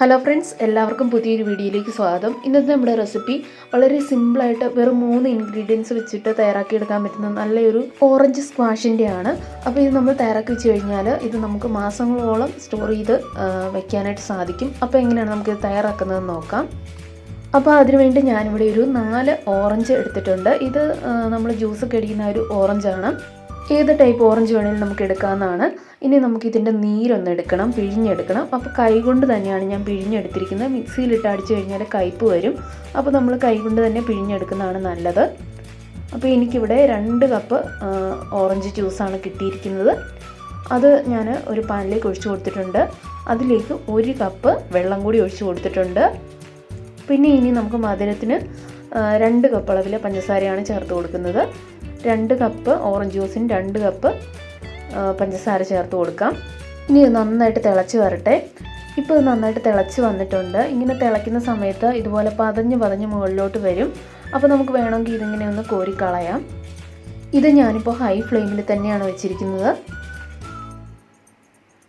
Hello friends എല്ലാവർക്കും പുതിയൊരു വീഡിയോയിലേക്ക് സ്വാഗതം. ഇന്നത്തെ നമ്മുടെ റെസിപ്പി വളരെ സിമ്പിളായിട്ട് വെറും മൂന്ന് ഇൻഗ്രീഡിയൻസ് വെച്ചിട്ട് തയ്യാറാക്കി എടുക്കാൻ പറ്റുന്ന നല്ലൊരു ഓറഞ്ച് സ്ക്വാഷിന്റെ ആണ് അപ്പോൾ ഇത് നമ്മൾ തയ്യാറാക്കി വെച്ച് കഴിഞ്ഞാൽ ഇത് നമുക്ക് മാസങ്ങളോളം സ്റ്റോർ ചെയ്ത് വെക്കാനായിട്ട് സാധിക്കും. അപ്പോൾ എങ്ങനെയാണ് നമുക്ക് ഇത് തയ്യാറാക്കുന്നതെന്ന് നോക്കാം. അപ്പോൾ അതിനുവേണ്ടി ഞാനിവിടെ ഒരു നാല് ഓറഞ്ച് എടുത്തിട്ടുണ്ട്. ഇത് നമ്മൾ ജ്യൂസ് അടിക്കുന്ന ഒരു ഓറഞ്ചാണ് ഏത് ടൈപ്പ് ഓറഞ്ച് വേണമെങ്കിലും നമുക്ക് എടുക്കാവുന്നതാണ്. ഇനി നമുക്ക് ഇതിന്റെ നീരൊന്ന് എടുക്കണം പിഴിഞ്ഞെടുക്കണം. അപ്പോൾ കൈകൊണ്ട് തന്നെയാണ് ഞാൻ പിഴിഞ്ഞെടുത്തിരിക്കുന്നത്. മിക്സിയിലിട്ട് അടിച്ചു കഴിഞ്ഞാൽ കയ്പ്പ് വരും. അപ്പോൾ നമ്മൾ കൈകൊണ്ട് തന്നെ പിഴിഞ്ഞെടുക്കുന്നതാണ് നല്ലത്. അപ്പോൾ എനിക്കിവിടെ രണ്ട് കപ്പ് ഓറഞ്ച് ജ്യൂസാണ് കിട്ടിയിരിക്കുന്നത്. അത് ഞാൻ ഒരു പാനിലേക്ക് ഒഴിച്ചു കൊടുത്തിട്ടുണ്ട്. അതിലേക്ക് ഒരു കപ്പ് വെള്ളം കൂടി ഒഴിച്ചു കൊടുത്തിട്ടുണ്ട്. പിന്നെ ഇനി നമുക്ക് മധുരത്തിന് രണ്ട് കപ്പ് അളവിൽ പഞ്ചസാരയാണ് ചേർത്ത് കൊടുക്കുന്നത്. രണ്ട് കപ്പ് ഓറഞ്ച് ജ്യൂസിന് രണ്ട് കപ്പ് പഞ്ചസാര ചേർത്ത് കൊടുക്കാം. ഇനി നന്നായിട്ട് തിളച്ച് വരട്ടെ. ഇപ്പോൾ ഇത് നന്നായിട്ട് തിളച്ച് വന്നിട്ടുണ്ട്. ഇങ്ങനെ തിളയ്ക്കുന്ന സമയത്ത് ഇതുപോലെ പതഞ്ഞ് പതഞ്ഞ് മുകളിലോട്ട് വരും. അപ്പോൾ നമുക്ക് വേണമെങ്കിൽ ഇതിങ്ങനെ ഒന്ന് കോരിക്കളയാം ഇത് ഞാനിപ്പോൾ ഹൈ ഫ്ലെയിമിൽ തന്നെയാണ് വെച്ചിരിക്കുന്നത്.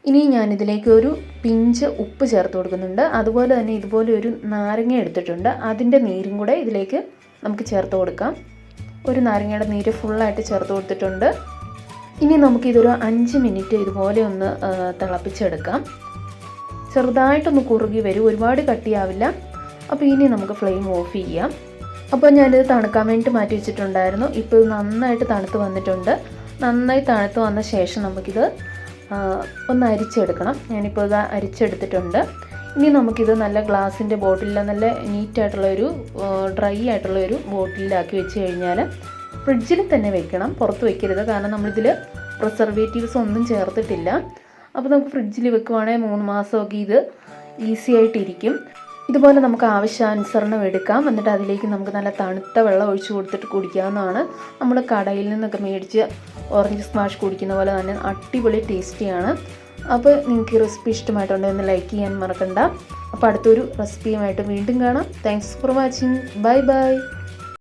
ഇനി ഞാനിതിലേക്ക് ഒരു പിഞ്ച് ഉപ്പ് ചേർത്ത് കൊടുക്കുന്നുണ്ട്. അതുപോലെ തന്നെ ഇതുപോലെ ഒരു നാരങ്ങ എടുത്തിട്ടുണ്ട്. അതിന്റെ നീരും കൂടെ ഇതിലേക്ക് നമുക്ക് ചേർത്ത് കൊടുക്കാം. ഒരു നാരങ്ങയുടെ നീര് ഫുള്ളായിട്ട് ചേർത്ത് കൊടുത്തിട്ടുണ്ട്. ഇനി നമുക്കിതൊരു അഞ്ച് മിനിറ്റ് ഇതുപോലെ ഒന്ന് തിളപ്പിച്ചെടുക്കാം. ചെറുതായിട്ടൊന്ന് കുറുകി വരും. ഒരുപാട് കട്ടിയാവില്ല. അപ്പോൾ ഇനി നമുക്ക് ഫ്ലെയിം ഓഫ് ചെയ്യാം. അപ്പോൾ ഞാനിത് തണുക്കാൻ വേണ്ടി മാറ്റി വെച്ചിട്ടുണ്ടായിരുന്നു. ഇപ്പോൾ നന്നായിട്ട് തണുത്ത് വന്നിട്ടുണ്ട്. നന്നായി തണുത്ത് വന്ന ശേഷം നമുക്കിത് ഒന്ന് അരിച്ചെടുക്കണം. ഞാനിപ്പോൾ ഇത് അരിച്ചെടുത്തിട്ടുണ്ട്. ഇനി നമുക്കിത് നല്ല ഗ്ലാസിന്റെ ബോട്ടിലിൽ നല്ല നീറ്റായിട്ടുള്ള ഒരു ഡ്രൈ ആയിട്ടുള്ള ഒരു ബോട്ടിലാക്കി വെച്ച് കഴിഞ്ഞാൽ ഫ്രിഡ്ജിൽ തന്നെ വെക്കണം. പുറത്ത് വെക്കരുത്. കാരണം നമ്മളിതിൽ പ്രിസർവേറ്റീവ്സ് ഒന്നും ചേർത്തിട്ടില്ല. അപ്പോൾ നമുക്ക് ഫ്രിഡ്ജിൽ വെക്കുവാണെങ്കിൽ മൂന്ന് മാസമൊക്കെ ഇത് ഈസി ആയിട്ടിരിക്കും. ഇതുപോലെ നമുക്ക് ആവശ്യാനുസരണം എടുക്കാം. എന്നിട്ട് അതിലേക്ക് നമുക്ക് നല്ല തണുത്ത വെള്ളം ഒഴിച്ച് കൊടുത്തിട്ട് കുടിക്കാവുന്നതാണ്. നമ്മൾ കടയിൽ നിന്നൊക്കെ മേടിച്ച് ഓറഞ്ച് സ്മാഷ് കുടിക്കുന്ന പോലെ തന്നെ അടിപൊളി ടേസ്റ്റിയാണ് അപ്പോൾ നിങ്ങൾക്ക് ഈ റെസിപ്പി ഇഷ്ടമായിട്ടുണ്ടെന്ന് ലൈക്ക് ചെയ്യാൻ മറക്കണ്ട. അപ്പോൾ അടുത്തൊരു റെസിപ്പിയുമായിട്ട് വീണ്ടും കാണാം. Thanks for watching bye bye